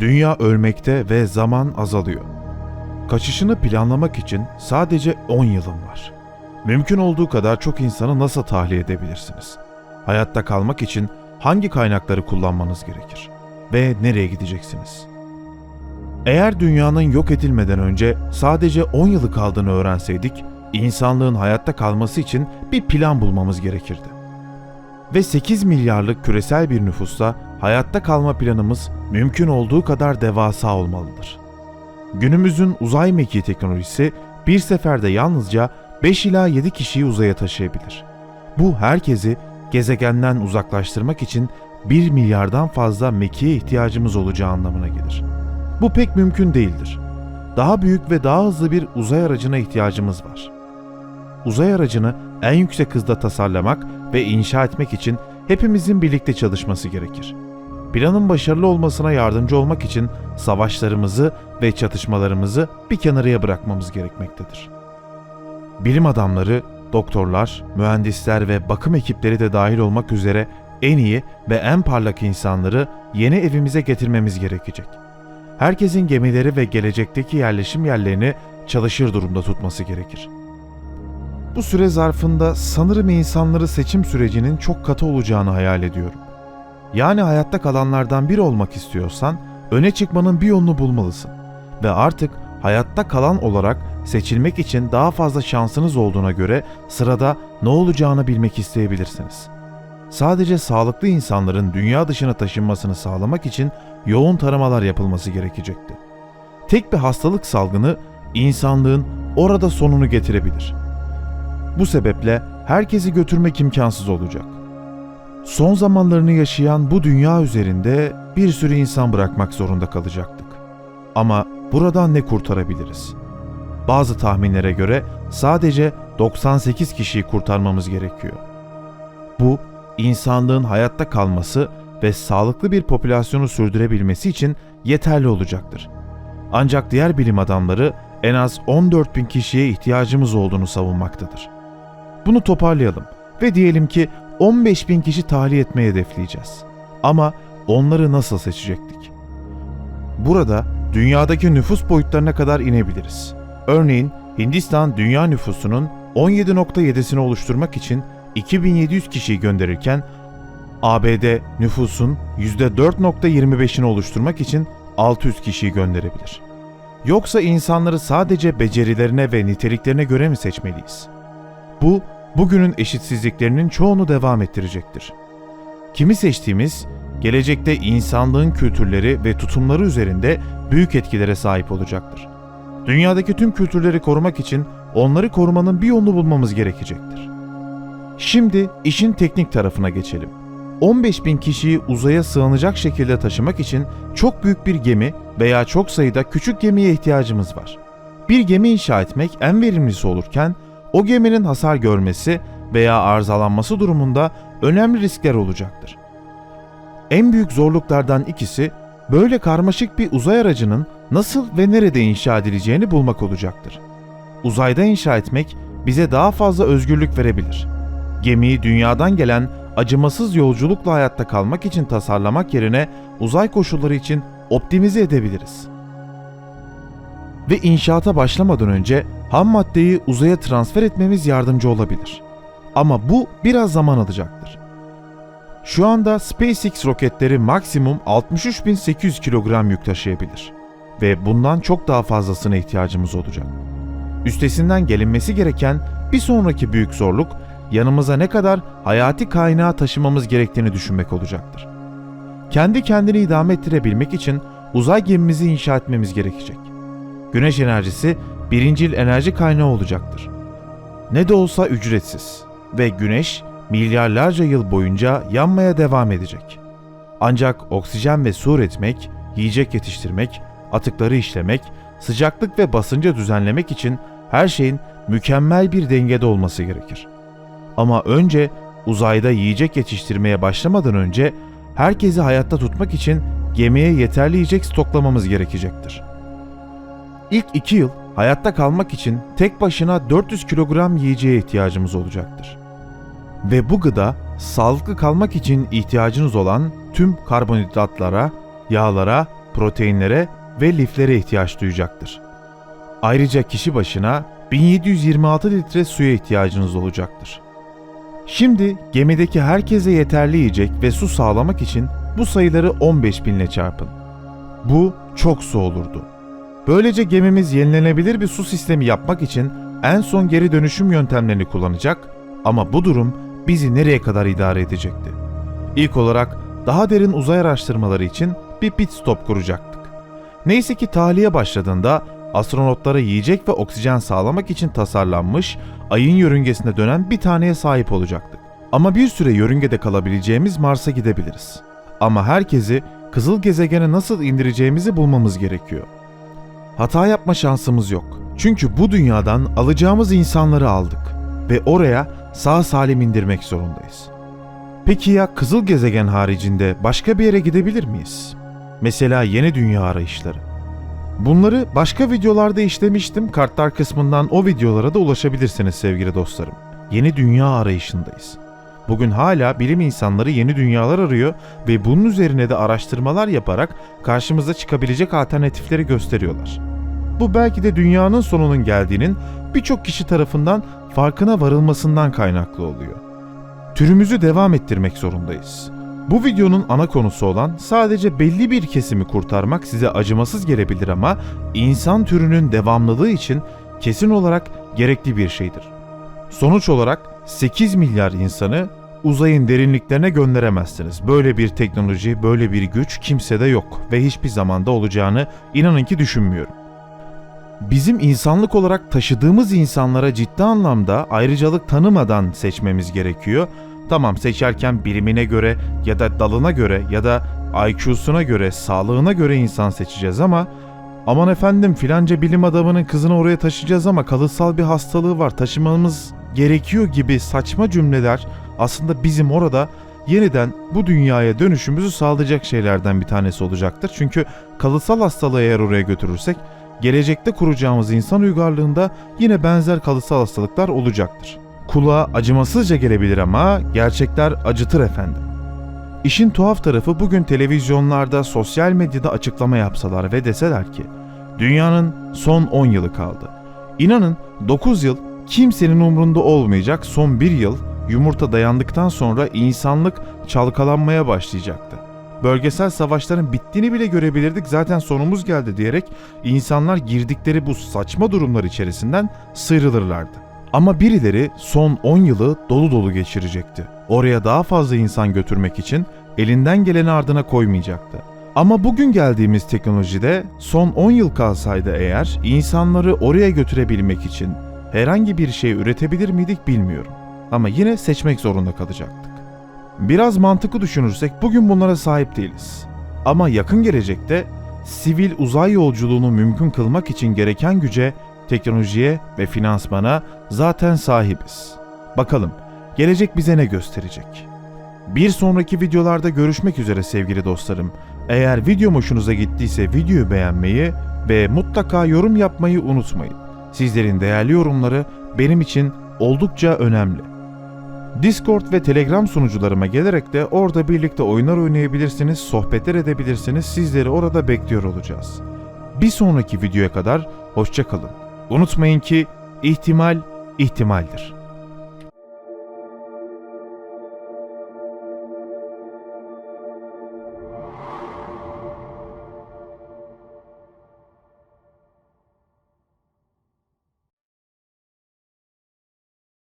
Dünya ölmekte ve zaman azalıyor. Kaçışını planlamak için sadece 10 yılım var. Mümkün olduğu kadar çok insanı nasıl tahliye edebilirsiniz? Hayatta kalmak için hangi kaynakları kullanmanız gerekir? Ve nereye gideceksiniz? Eğer dünyanın yok edilmeden önce sadece 10 yılı kaldığını öğrenseydik, insanlığın hayatta kalması için bir plan bulmamız gerekirdi. Ve 8 milyarlık küresel bir nüfusta hayatta kalma planımız mümkün olduğu kadar devasa olmalıdır. Günümüzün uzay mekiği teknolojisi bir seferde yalnızca 5 ila 7 kişiyi uzaya taşıyabilir. Bu herkesi gezegenden uzaklaştırmak için 1 milyardan fazla mekiğe ihtiyacımız olacağı anlamına gelir. Bu pek mümkün değildir. Daha büyük ve daha hızlı bir uzay aracına ihtiyacımız var. Uzay aracını en yüksek hızda tasarlamak ve inşa etmek için hepimizin birlikte çalışması gerekir. Planın başarılı olmasına yardımcı olmak için savaşlarımızı ve çatışmalarımızı bir kenarıya bırakmamız gerekmektedir. Bilim adamları, doktorlar, mühendisler ve bakım ekipleri de dahil olmak üzere en iyi ve en parlak insanları yeni evimize getirmemiz gerekecek. Herkesin gemileri ve gelecekteki yerleşim yerlerini çalışır durumda tutması gerekir. Bu süre zarfında sanırım insanları seçim sürecinin çok katı olacağını hayal ediyorum. Yani hayatta kalanlardan biri olmak istiyorsan öne çıkmanın bir yolunu bulmalısın ve artık hayatta kalan olarak seçilmek için daha fazla şansınız olduğuna göre sırada ne olacağını bilmek isteyebilirsiniz. Sadece sağlıklı insanların dünya dışına taşınmasını sağlamak için yoğun taramalar yapılması gerekecekti. Tek bir hastalık salgını insanlığın orada sonunu getirebilir. Bu sebeple herkesi götürmek imkansız olacak. Son zamanlarını yaşayan bu dünya üzerinde bir sürü insan bırakmak zorunda kalacaktık. Ama buradan ne kurtarabiliriz? Bazı tahminlere göre sadece 98 kişiyi kurtarmamız gerekiyor. Bu, insanlığın hayatta kalması ve sağlıklı bir popülasyonu sürdürebilmesi için yeterli olacaktır. Ancak diğer bilim adamları en az 14 bin kişiye ihtiyacımız olduğunu savunmaktadır. Bunu toparlayalım ve diyelim ki 15 bin kişi tahliye etmeyi hedefleyeceğiz. Ama onları nasıl seçecektik? Burada dünyadaki nüfus boyutlarına kadar inebiliriz. Örneğin Hindistan dünya nüfusunun 17.7'sini oluşturmak için 2700 kişiyi gönderirken ABD nüfusun %4.25'ini oluşturmak için 600 kişiyi gönderebilir. Yoksa insanları sadece becerilerine ve niteliklerine göre mi seçmeliyiz? Bu, bugünün eşitsizliklerinin çoğunu devam ettirecektir. Kimi seçtiğimiz, gelecekte insanlığın kültürleri ve tutumları üzerinde büyük etkilere sahip olacaktır. Dünyadaki tüm kültürleri korumak için onları korumanın bir yolunu bulmamız gerekecektir. Şimdi işin teknik tarafına geçelim. 15 bin kişiyi uzaya sığınacak şekilde taşımak için çok büyük bir gemi veya çok sayıda küçük gemiye ihtiyacımız var. Bir gemi inşa etmek en verimlisi olurken o geminin hasar görmesi veya arızalanması durumunda önemli riskler olacaktır. En büyük zorluklardan ikisi böyle karmaşık bir uzay aracının nasıl ve nerede inşa edileceğini bulmak olacaktır. Uzayda inşa etmek bize daha fazla özgürlük verebilir. Gemiyi dünyadan gelen acımasız yolculukla hayatta kalmak için tasarlamak yerine uzay koşulları için optimize edebiliriz. Ve inşaata başlamadan önce ham maddeyi uzaya transfer etmemiz yardımcı olabilir. Ama bu biraz zaman alacaktır. Şu anda SpaceX roketleri maksimum 63.800 kilogram yük taşıyabilir ve bundan çok daha fazlasına ihtiyacımız olacak. Üstesinden gelinmesi gereken bir sonraki büyük zorluk yanımıza ne kadar hayati kaynağı taşımamız gerektiğini düşünmek olacaktır. Kendi kendini idame ettirebilmek için uzay gemimizi inşa etmemiz gerekecek. Güneş enerjisi birincil enerji kaynağı olacaktır. Ne de olsa ücretsiz ve güneş milyarlarca yıl boyunca yanmaya devam edecek. Ancak oksijen ve su üretmek, yiyecek yetiştirmek, atıkları işlemek, sıcaklık ve basıncı düzenlemek için her şeyin mükemmel bir dengede olması gerekir. Ama önce uzayda yiyecek yetiştirmeye başlamadan önce herkesi hayatta tutmak için gemiye yeterli yiyecek stoklamamız gerekecektir. İlk iki yıl hayatta kalmak için tek başına 400 kilogram yiyeceğe ihtiyacımız olacaktır. Ve bu gıda sağlıklı kalmak için ihtiyacınız olan tüm karbonhidratlara, yağlara proteinlere ve liflere ihtiyaç duyacaktır. Ayrıca kişi başına 1726 litre suya ihtiyacınız olacaktır. Şimdi gemideki herkese yeterli yiyecek ve su sağlamak için bu sayıları 15 binle çarpın. Bu çok su olurdu. Böylece gemimiz yenilenebilir bir su sistemi yapmak için en son geri dönüşüm yöntemlerini kullanacak ama bu durum bizi nereye kadar idare edecekti? İlk olarak daha derin uzay araştırmaları için bir pit stop kuracaktık. Neyse ki tahliye başladığında astronotlara yiyecek ve oksijen sağlamak için tasarlanmış ayın yörüngesinde dönen bir taneye sahip olacaktık. Ama bir süre yörüngede kalabileceğimiz Mars'a gidebiliriz. Ama herkesi kızıl gezegene nasıl indireceğimizi bulmamız gerekiyor. Hata yapma şansımız yok. Çünkü bu dünyadan alacağımız insanları aldık ve oraya sağ salim indirmek zorundayız. Peki ya kızıl gezegen haricinde başka bir yere gidebilir miyiz? Mesela yeni dünya arayışları. Bunları başka videolarda işlemiştim. Kartlar kısmından o videolara da ulaşabilirsiniz sevgili dostlarım. Yeni dünya arayışındayız. Bugün hala bilim insanları yeni dünyalar arıyor ve bunun üzerine de araştırmalar yaparak karşımıza çıkabilecek alternatifleri gösteriyorlar. Bu belki de dünyanın sonunun geldiğinin birçok kişi tarafından farkına varılmasından kaynaklı oluyor. Türümüzü devam ettirmek zorundayız. Bu videonun ana konusu olan sadece belli bir kesimi kurtarmak size acımasız gelebilir ama insan türünün devamlılığı için kesin olarak gerekli bir şeydir. Sonuç olarak 8 milyar insanı uzayın derinliklerine gönderemezsiniz. Böyle bir teknoloji, böyle bir güç kimsede yok ve hiçbir zamanda olacağını inanın ki düşünmüyorum. Bizim insanlık olarak taşıdığımız insanlara ciddi anlamda ayrıcalık tanımadan seçmemiz gerekiyor. Tamam seçerken bilimine göre ya da dalına göre ya da IQ'suna göre, sağlığına göre insan seçeceğiz ama aman efendim filanca bilim adamının kızını oraya taşıyacağız ama kalıtsal bir hastalığı var taşımamız gerekiyor gibi saçma cümleler aslında bizim orada yeniden bu dünyaya dönüşümüzü sağlayacak şeylerden bir tanesi olacaktır. Çünkü kalıtsal hastalığı eğer oraya götürürsek gelecekte kuracağımız insan uygarlığında yine benzer kalıtsal hastalıklar olacaktır. Kulağa acımasızca gelebilir ama gerçekler acıtır efendim. İşin tuhaf tarafı bugün televizyonlarda, sosyal medyada açıklama yapsalar ve deseler ki dünyanın son 10 yılı kaldı. İnanın 9 yıl kimsenin umrunda olmayacak son 1 yıl yumurta dayandıktan sonra insanlık çalkalanmaya başlayacaktı. Bölgesel savaşların bittiğini bile görebilirdik zaten sonumuz geldi diyerek insanlar girdikleri bu saçma durumlar içerisinden sıyrılırlardı. Ama birileri son 10 yılı dolu dolu geçirecekti. Oraya daha fazla insan götürmek için elinden geleni ardına koymayacaktı. Ama bugün geldiğimiz teknolojide son 10 yıl kalsaydı eğer insanları oraya götürebilmek için herhangi bir şey üretebilir miydik bilmiyorum. Ama yine seçmek zorunda kalacaktık. Biraz mantıklı düşünürsek bugün bunlara sahip değiliz. Ama yakın gelecekte sivil uzay yolculuğunu mümkün kılmak için gereken güce, teknolojiye ve finansmana zaten sahibiz. Bakalım gelecek bize ne gösterecek? Bir sonraki videolarda görüşmek üzere sevgili dostlarım. Eğer videom hoşunuza gittiyse videoyu beğenmeyi ve mutlaka yorum yapmayı unutmayın. Sizlerin değerli yorumları benim için oldukça önemli. Discord ve Telegram sunucularıma gelerek de orada birlikte oyunlar oynayabilirsiniz, sohbetler edebilirsiniz. Sizleri orada bekliyor olacağız. Bir sonraki videoya kadar hoşça kalın. Unutmayın ki ihtimal ihtimaldir.